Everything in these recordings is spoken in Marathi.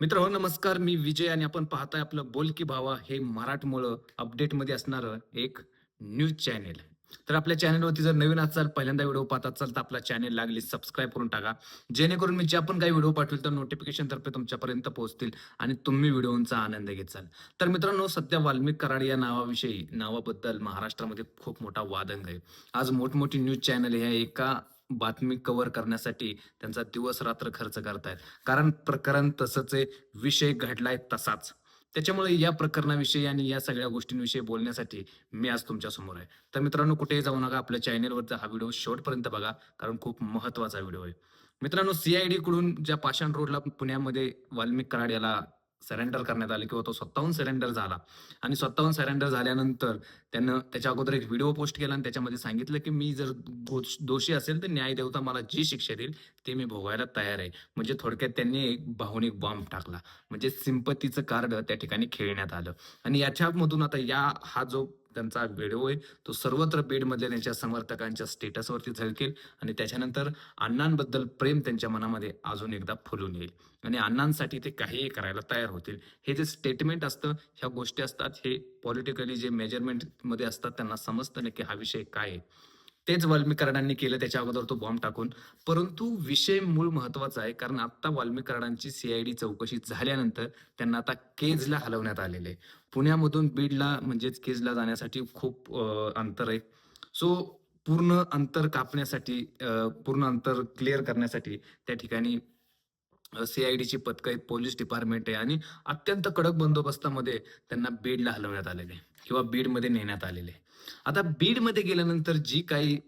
मित्र हो नमस्कार. मी विजय आणि आपण पाहताय आपलं बोल की भावा हे मराठमोळं अपडेटमध्ये असणारं एक न्यूज चॅनेल. तर आपल्या चॅनलवरती जर नवीन असाल पहिल्यांदा व्हिडिओ पाहत असाल तर आपला चॅनेल लागली सबस्क्राईब करून टाका. जेणेकरून मी जे आपण काही व्हिडिओ पाठवेल तर नोटिफिकेशन तर्फे तुमच्यापर्यंत पोहोचतील आणि तुम्ही व्हिडिओचा आनंद घेचाल. तर मित्रांनो सध्या वाल्मिक कराड या नावाविषयी नावाबद्दल महाराष्ट्रामध्ये खूप मोठा वादंग आहे. आज मोठमोठी न्यूज चॅनल ह्या एका बातमी कव्हर करण्यासाठी त्यांचा दिवस रात्र खर्च करतायत. कारण प्रकरण तसंच आहे विषय घडलाय तसाच. त्याच्यामुळे या प्रकरणाविषयी आणि या सगळ्या गोष्टींविषयी बोलण्यासाठी मी आज तुमच्यासमोर आहे. तर मित्रांनो कुठेही जाऊ नका. आपल्या चॅनेलवरचा हा व्हिडिओ शेवटपर्यंत बघा कारण खूप महत्त्वाचा व्हिडिओ आहे. मित्रांनो सीआयडी कडून ज्या पाषाण रोडला पुण्यामध्ये वाल्मिक कराड याला सरेंडर करण्यात आले किंवा तो स्वतःहून सरेंडर झाला. आणि स्वतःहून सरेंडर झाल्यानंतर त्यानं त्याच्या अगोदर एक व्हिडिओ पोस्ट केला आणि त्याच्यामध्ये सांगितलं की मी जर दोष- दोषी असेल तर न्याय देवता मला जी शिक्षा देईल ते मी भोगायला तयार आहे. म्हणजे थोडक्यात त्यांनी एक भावनिक बॉम्ब टाकला. म्हणजे सिंपतीचं कार्ड त्या ठिकाणी खेळण्यात आलं. आणि याच्यामधून आता या हा जो त्यांचा व्हिडिओ आहे तो सर्वत्र बीडमधल्या त्यांच्या समर्थकांच्या स्टेटसवरती झळकेल आणि त्याच्यानंतर अण्णांबद्दल प्रेम त्यांच्या मनामध्ये अजून एकदा फुलून येईल. आणि अण्णांसाठी ते काहीही करायला तयार होतील. हे जे स्टेटमेंट असतं ह्या गोष्टी असतात हे पॉलिटिकली जे मेजरमेंटमध्ये असतात त्यांना समजतं नक्की हा विषय काय आहे. तेच वाल्मिक केलं त्याच्या अगोदर तो बॉम्ब टाकून. परंतु विषय मूळ महत्त्वाचा आहे कारण आता वाल्मिक सीआयडी चौकशी झाल्यानंतर त्यांना आता केजला हलवण्यात आलेले आहे. पुण्यामधून बीडला म्हणजेच केजला जाण्यासाठी खूप अंतर आहे. सो पूर्ण अंतर कापण्यासाठी पूर्ण अंतर क्लिअर करण्यासाठी त्या ठिकाणी सीआयडीची पथकं आहेत पोलीस डिपार्टमेंट आहे आणि अत्यंत कडक बंदोबस्तामध्ये त्यांना बीडला हलवण्यात आलेले आहे किंवा बीडमध्ये नेण्यात आलेले आहे. आता बीडमध्ये गेल्यानंतर जी काही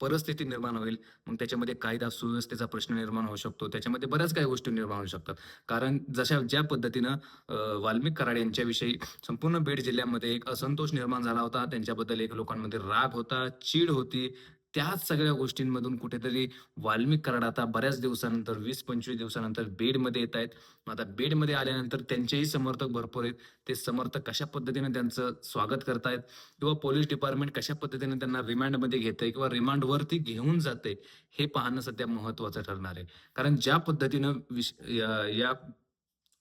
परिस्थिती निर्माण होईल मग त्याच्यामध्ये कायदा सुव्यवस्थेचा प्रश्न निर्माण होऊ शकतो. त्याच्यामध्ये बऱ्याच काही गोष्टी निर्माण होऊ शकतात. कारण जशा ज्या पद्धतीनं वाल्मिक कराड यांच्याविषयी संपूर्ण बीड जिल्ह्यामध्ये एक असंतोष निर्माण झाला होता. त्यांच्याबद्दल एक लोकांमध्ये राग होता चीड होती. त्याच सगळ्या गोष्टींमधून कुठेतरी वाल्मिक कराड आता बऱ्याच दिवसानंतर वीस पंचवीस दिवसानंतर बेडमध्ये येत आहेत. आता बेडमध्ये आल्यानंतर त्यांचेही समर्थक भरपूर आहेत. ते समर्थक कशा पद्धतीने त्यांचं स्वागत करतायत? किंवा पोलीस डिपार्टमेंट कशा पद्धतीने त्यांना रिमांडमध्ये घेतंय? किंवा रिमांडवरती घेऊन जाते हे पाहणं सध्या महत्वाचं ठरणार आहे. कारण ज्या पद्धतीनं विश या- या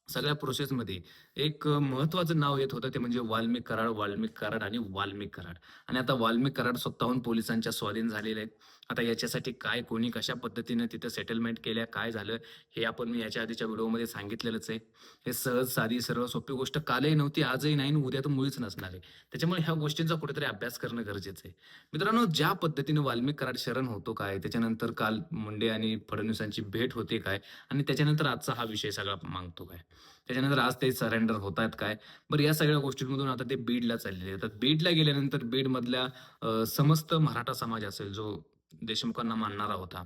सगळ्या प्रोसेसमध्ये एक महत्वाचं नाव येत होतं ते म्हणजे वाल्मिक कराड वाल्मिक कराड आणि वाल्मिक कराड. आणि आता वाल्मिक कराड स्वतःहून पोलिसांच्या स्वाधीन झालेले आहेत. आता याच्यासाठी काय कोणी कशा पद्धतीने तिथं सेटलमेंट केल्या काय झालं हे आपण मी याच्या आधीच्या व्हिडिओमध्ये सांगितलेलंच आहे. हे सहज साधी सरळ सोपी गोष्ट कालही नव्हती आजही नाही आणि उद्या तर मुळीच नसणार आहे. त्याच्यामुळे ह्या गोष्टींचा कुठेतरी अभ्यास करणं गरजेचं आहे. मित्रांनो ज्या पद्धतीने वाल्मिक कराड शरण होतो काय त्याच्यानंतर काल मुंडे आणि फडणवीसांची भेट होते काय आणि त्याच्यानंतर आजचा हा विषय सगळा मागतो काय? त्याच्यानंतर आज ते सरेंडर होत आहेत काय? बरं या सगळ्या गोष्टींमधून आता ते बीडला चाललेले आहेत. बीडला गेल्यानंतर बीडमधल्या समस्त मराठा समाज असेल जो देशमुखांना मानणारा होता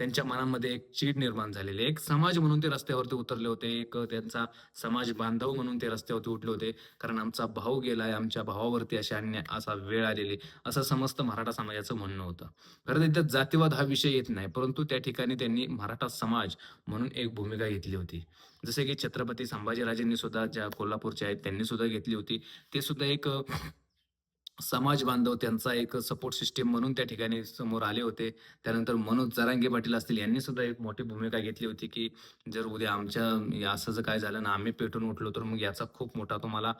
त्यांच्या मनामध्ये एक चीड निर्माण झालेली आहे. एक समाज म्हणून ते रस्त्यावरती उतरले होते. एक त्यांचा समाज बांधव म्हणून ते रस्त्यावरती उठले होते. कारण आमचा भाऊ गेलाय आमच्या भावावरती अशा अन्याय असा वेळ आलेली असं समस्त मराठा समाजाचं म्हणणं होतं. खरं तर जातीवाद हा विषय येत नाही. परंतु त्या ठिकाणी त्यांनी मराठा समाज म्हणून एक भूमिका घेतली होती. जसे की छत्रपती संभाजीराजेंनी सुद्धा ज्या कोल्हापूरचे आहेत त्यांनी सुद्धा घेतली होती. ते सुद्धा एक समाज बांधव त्यांचा एक सपोर्ट सिस्टीम म्हणून त्या ठिकाणी समोर आले होते. त्यानंतर मनोज जरांगे पाटील असतील यांनी सुद्धा एक मोठी भूमिका घेतली होती की जर उद्या आमच्या असं जर काय झालं ना आम्ही पेटून उठलो तर मग याचा खूप मोठा तुम्हाला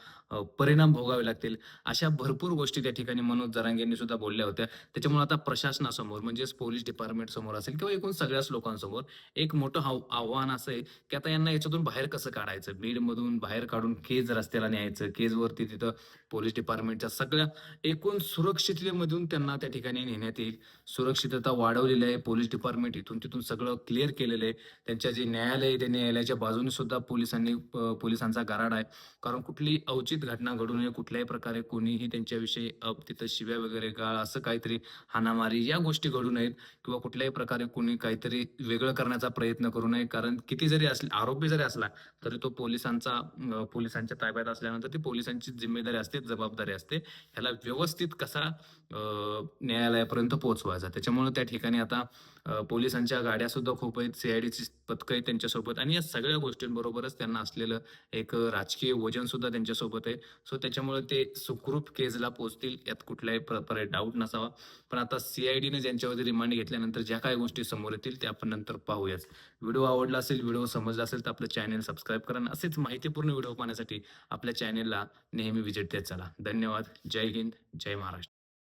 परिणाम भोगावे लागतील. अशा भरपूर गोष्टी त्या ठिकाणी मनोज जरांगेंनी सुद्धा बोलल्या होत्या. त्याच्यामुळे आता प्रशासनासमोर म्हणजेच पोलीस डिपार्टमेंट समोर असेल किंवा एकूण सगळ्याच लोकांसमोर एक मोठं आव- आव्हान असं आहे की आता यांना याच्यातून बाहेर कसं काढायचं? बीडमधून बाहेर काढून केज रस्त्याला न्यायचं केजवरती तिथं पोलीस डिपार्टमेंटच्या सगळ्या एकूण सुरक्षिततेमधून त्यांना त्या ठिकाणी नेण्यात येईल. सुरक्षितता वाढवलेली आहे. पोलीस डिपार्टमेंट इथून तिथून सगळं क्लिअर केलेलं आहे. त्यांच्या जे न्यायालय आहे, त्या न्यायालयाच्या बाजूने सुद्धा पोलिसांनी पोलिसांचा गराड आहे. कारण कुठली अवचित घटना घडू नये कुठल्याही प्रकारे कोणीही त्यांच्याविषयी अप तिथं शिव्या वगैरे गाळ असं काहीतरी हाणामारी या गोष्टी घडू नयेत. किंवा कुठल्याही प्रकारे कोणी काहीतरी वेगळं करण्याचा प्रयत्न करू नये. कारण किती जरी असले आरोपी जरी असला तरी तो पोलिसांचा पोलिसांच्या ताब्यात असल्यानंतर ती पोलिसांची जिम्मेदारी असते जबाबदारी असते. ह्याला व्यवस्थित कसा न्यायालयापर्यंत पोहोचवायचा. त्याच्यामुळे त्या ठिकाणी आता पोलिसांच्या गाड्या सुद्धा खूप आहेत सीआयडीची पथकं आहेत त्यांच्यासोबत आणि या सगळ्या गोष्टींबरोबरच त्यांना असलेलं एक राजकीय वजन सुद्धा त्यांच्यासोबत आहे. सो त्याच्यामुळे ते सुखरूप केजला पोहोचतील यात कुठल्याही प्रकारे डाऊट नसावा. पण आता सीआयडीने ज्यांच्यावरती रिमांड घेतल्यानंतर ज्या काही गोष्टी समोर येतील त्या आपण नंतर पाहूयाच. व्हिडिओ आवडला असेल व्हिडिओ समजला असेल तर आपलं चॅनेल सबस्क्राईब करा असेच माहितीपूर्ण व्हिडिओ पाहण्यासाठी आपल्या चॅनेलला नेहमी व्हिजिट देत चला. धन्यवाद. जय हिंद. जय महाराष्ट्र.